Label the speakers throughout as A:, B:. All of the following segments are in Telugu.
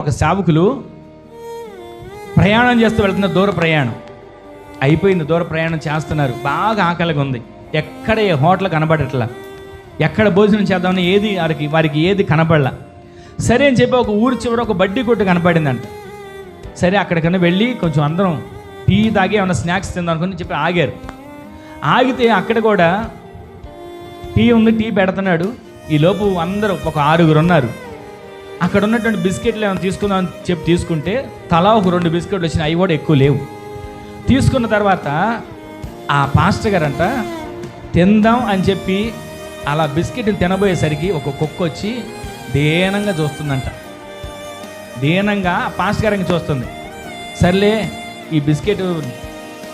A: ఒక సేవకులు ప్రయాణం చేస్తూ వెళ్తున్న దూర ప్రయాణం. అయిపోయింది దూర ప్రయాణం చేస్తున్నారు. బాగా ఆకలిగా ఉంది. ఎక్కడ ఏ హోటల్ కనబడట్లా? ఎక్కడ భోజనం చేద్దామని ఏది వారికి వారికి ఏది కనపడలా సరే అని చెప్పి ఒక ఊరి చివర ఒక బడ్డీ కొట్టు కనపడిందంట సరే అక్కడికన్నా వెళ్ళి కొంచెం అందరం టీ తాగి ఏమైనా స్నాక్స్ తిందాం అనుకుని చెప్పి ఆగారు. ఆగితే అక్కడ కూడా టీ ఉంది టీ పెడుతున్నాడు. ఈ లోపు అందరూ ఒక ఆరుగురు ఉన్నారు. అక్కడ ఉన్నటువంటి బిస్కెట్లు ఏమైనా తీసుకుందాం అని చెప్పి తీసుకుంటే తలా ఒక రెండు బిస్కెట్లు వచ్చినాయి. అవి కూడా ఎక్కువ లేవు. తీసుకున్న తర్వాత ఆ పాస్టర్ గారంట తిందాం అని చెప్పి అలా బిస్కెట్ని తినబోయేసరికి ఒక కుక్క వచ్చి దీనంగా చూస్తుందంట. దీనంగా పాస్టర్ గారికి చూస్తుంది. సర్లే ఈ బిస్కెట్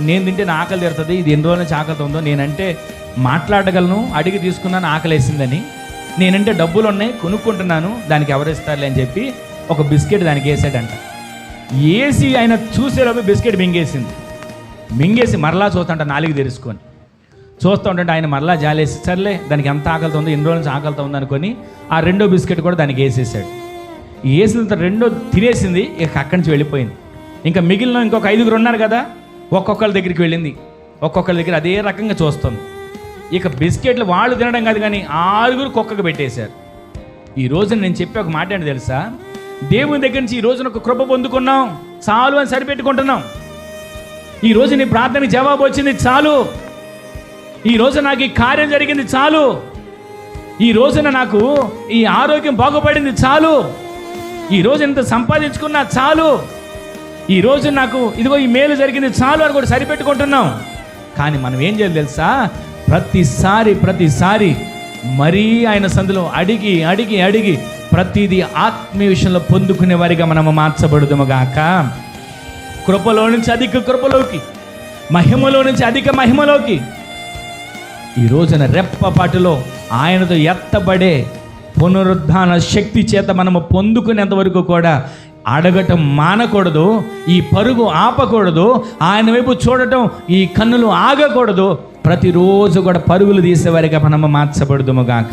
A: నేను తింటే నా ఆకలి తీరుతుంది. ఇది ఎన్ని రోజుల నుంచి ఆకలితో ఉందో నేనంటే మాట్లాడగలను అడిగి తీసుకున్నాను ఆకలేసిందని. నేనంటే డబ్బులు ఉన్నాయి కొనుక్కుంటున్నాను దానికి ఎవరిస్తారులే అని చెప్పి ఒక బిస్కెట్ దానికి వేసాడంట. వేసి ఆయన చూసేలోపు బిస్కెట్ మింగేసింది. మింగేసి మరలా చూస్తుంట నాలుగు తెరుచుకొని. చూస్తూ ఉంటే ఆయన మరలా జాలేసి సర్లే దానికి ఎంత ఆకలితో ఉందో ఎన్ని రోజుల నుంచి ఆకలితో ఉందనుకొని ఆ రెండో బిస్కెట్ కూడా దానికి వేసేసాడు. వేసిన రెండో తినేసింది ఇక అక్కడి నుంచి వెళ్ళిపోయింది. ఇంకా మిగిలిన ఇంకొక ఐదుగురు ఉన్నారు కదా ఒక్కొక్కరి దగ్గరికి వెళ్ళింది. ఒక్కొక్కరి దగ్గర అదే రకంగా చూస్తుంది. ఇక బిస్కెట్లు వాళ్ళు తినడం కాదు కానీ ఆరుగురు కుక్కకు పెట్టేశారు. ఈ రోజున నేను చెప్పే ఒక మాట ఏంటి తెలుసా? దేవుని దగ్గర నుంచి ఈ రోజున ఒక కృప పొందుకున్నాం. చాలు అని సరిపెట్టుకుంటున్నాం. ఈ రోజు నీ ప్రార్థనకి జవాబు వచ్చింది చాలు. ఈ రోజు నాకు ఈ కార్యం జరిగింది చాలు. ఈ రోజున నాకు ఈ ఆరోగ్యం బాగుపడింది చాలు. ఈ రోజు ఇంత సంపాదించుకున్నా చాలు. ఈ రోజు నాకు ఇదిగో ఈ మేలు జరిగింది చాలు అని కూడా సరిపెట్టుకుంటున్నాం. కానీ మనం ఏం చేయాలి తెలుసా? ప్రతిసారి ప్రతిసారి మరీ ఆయన సందులో అడిగి అడిగి అడిగి ప్రతిదీ ఆత్మీయ విషయంలో పొందుకునే వారిగా మనము మార్చబడుదుము గాక కృపలో నుంచి అధిక కృపలోకి మహిమలో నుంచి అధిక మహిమలోకి ఈ రోజున రెప్పపాటులో ఆయనతో ఎత్తబడే పునరుద్ధాన శక్తి చేత మనము పొందుకునేంత వరకు కూడా అడగటం మానకూడదు ఈ పరుగు ఆపకూడదు ఆయన వైపు చూడటం ఈ కన్నులు ఆగకూడదు ప్రతిరోజు కూడా పరుగులు తీసేవారిగా మనము మార్చబడుదుము గాక.